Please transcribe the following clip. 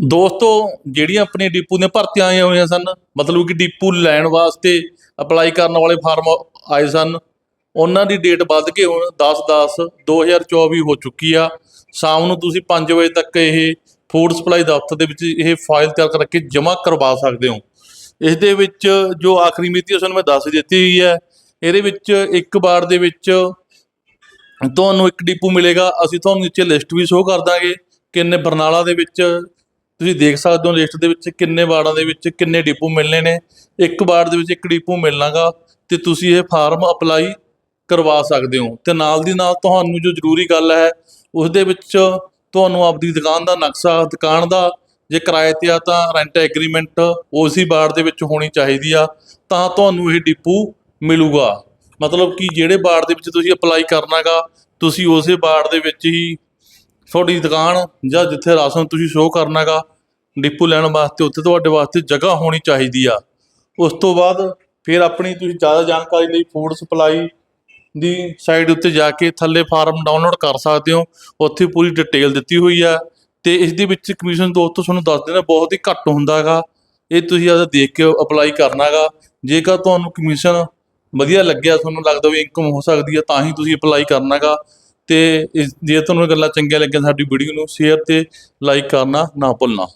ਦੋਸਤੋ, ਜਿਹੜੀਆਂ ਆਪਣੀ ਡੀਪੂ ਦੀਆਂ ਭਰਤੀਆਂ ਆਈਆਂ ਹੋਈਆਂ ਸਨ, ਮਤਲਬ ਕਿ ਡੀਪੂ ਲੈਣ ਵਾਸਤੇ ਅਪਲਾਈ ਕਰਨ ਵਾਲੇ ਫਾਰਮ ਆਏ ਸਨ, ਉਹਨਾਂ ਦੀ ਡੇਟ ਵੱਧ ਕੇ ਹੁਣ 10/10 2024 ਹੋ ਚੁੱਕੀ ਆ। ਸ਼ਾਮ ਨੂੰ ਤੁਸੀਂ 5 ਵਜੇ ਤੱਕ ਇਹ ਫੂਡ ਸਪਲਾਈ ਦਫ਼ਤਰ ਦੇ ਵਿੱਚ ਇਹ ਫਾਈਲ ਤਿਆਰ ਕਰਕੇ ਜਮ੍ਹਾਂ ਕਰਵਾ ਸਕਦੇ ਹੋ। ਇਸ ਦੇ ਵਿੱਚ ਜੋ ਆਖਰੀ ਮਿਤੀ ਉਸ ਨੂੰ ਮੈਂ ਦੱਸ ਦਿੱਤੀ ਹੋਈ ਹੈ ਇਹਦੇ ਵਿੱਚ ਇੱਕ ਵਾਰ ਦੇ ਵਿੱਚ ਤੁਹਾਨੂੰ ਇੱਕ ਡੀਪੂ ਮਿਲੇਗਾ। ਅਸੀਂ ਤੁਹਾਨੂੰ ਨੀਚੇ ਲਿਸਟ ਵੀ ਸ਼ੋਅ ਕਰ ਦਾਂਗੇ। ਕਿੰਨੇ ਬਰਨਾਲਾ ਦੇ ਵਿੱਚ ਤੁਸੀਂ ਦੇਖ ਸਕਦੇ ਹੋ ਲਿਸਟ ਦੇ ਵਿੱਚ ਕਿੰਨੇ ਵਾਰਡਾਂ ਦੇ ਵਿੱਚ ਕਿੰਨੇ ਡਿਪੂ ਮਿਲਣੇ ਨੇ। ਇੱਕ ਵਾਰਡ ਦੇ ਵਿੱਚ ਇੱਕ ਡਿਪੂ ਮਿਲਣਾਗਾ ਤੇ ਤੁਸੀਂ ਇਹ ਫਾਰਮ ਅਪਲਾਈ ਕਰਵਾ ਸਕਦੇ ਹੋ। ਤੇ ਨਾਲ ਦੀ ਨਾਲ ਤੁਹਾਨੂੰ ਜੋ ਜ਼ਰੂਰੀ ਗੱਲ ਹੈ ਉਸ ਦੇ ਵਿੱਚ ਤੁਹਾਨੂੰ ਆਪਦੀ ਦੁਕਾਨ ਦਾ ਨਕਸ਼ਾ, ਦੁਕਾਨ ਦਾ ਜੇ ਕਿਰਾਏ ਤੇ ਆ ਤਾਂ ਰੈਂਟ ਐਗਰੀਮੈਂਟ ਉਸੇ ਵਾਰਡ ਦੇ ਵਿੱਚ ਹੋਣੀ ਚਾਹੀਦੀ ਆ, ਤਾਂ ਤੁਹਾਨੂੰ ਇਹ ਡਿਪੂ ਮਿਲੂਗਾ। ਮਤਲਬ ਕਿ ਜਿਹੜੇ ਵਾਰਡ ਦੇ ਵਿੱਚ ਤੁਸੀਂ ਅਪਲਾਈ ਕਰਨਾਗਾ, ਤੁਸੀਂ ਉਸੇ ਵਾਰਡ ਦੇ ਵਿੱਚ ਹੀ ਤੁਹਾਡੀ ਦੁਕਾਨ ਜਾਂ ਜਿੱਥੇ ਰਾਸ਼ਨ ਤੁਸੀਂ ਸ਼ੋਅ ਕਰਨਾਗਾ ਡਿਪੂ ਲੈਣ ਵਾਸਤੇ, ਉੱਥੇ ਤੁਹਾਡੇ ਵਾਸਤੇ ਜਗ੍ਹਾ ਹੋਣੀ ਚਾਹੀਦੀ ਆ। ਉਸ ਤੋਂ ਬਾਅਦ ਫਿਰ ਆਪਣੀ ਤੁਸੀਂ ਜ਼ਿਆਦਾ ਜਾਣਕਾਰੀ ਲਈ ਫੂਡ ਸਪਲਾਈ ਦੀ ਸਾਈਟ ਉੱਤੇ ਜਾ ਕੇ ਥੱਲੇ ਫਾਰਮ ਡਾਊਨਲੋਡ ਕਰ ਸਕਦੇ ਹੋ। ਉੱਥੇ ਪੂਰੀ ਡਿਟੇਲ ਦਿੱਤੀ ਹੋਈ ਆ ਤੇ ਇਸ ਦੇ ਵਿੱਚ ਕਮਿਸ਼ਨ ਦੋਸਤੋ ਤੁਹਾਨੂੰ ਦੱਸ ਦੇਣਾ ਬਹੁਤ ਹੀ ਘੱਟ ਹੁੰਦਾ ਹੈਗਾ ਇਹ ਤੁਸੀਂ ਆਪਦਾ ਦੇਖ ਕੇ ਅਪਲਾਈ ਕਰਨਾਗਾ ਜੇਕਰ ਤੁਹਾਨੂੰ ਕਮਿਸ਼ਨ ਵਧੀਆ ਲੱਗਿਆ, ਤੁਹਾਨੂੰ ਲੱਗਦਾ ਵੀ ਇਨਕਮ ਹੋ ਸਕਦੀ ਹੈ ਤਾਂ ਹੀ ਤੁਸੀਂ ਅਪਲਾਈ ਕਰਨਾਗਾ ਤੇ ਇਸ ਜੇ ਤੁਹਾਨੂੰ ਇਹ ਗੱਲਾਂ ਚੰਗੀਆਂ ਲੱਗੀਆਂ ਸਾਡੀ ਵੀਡੀਓ ਨੂੰ ਸ਼ੇਅਰ ਤੇ ਲਾਈਕ ਕਰਨਾ ਨਾ ਭੁੱਲਣਾ।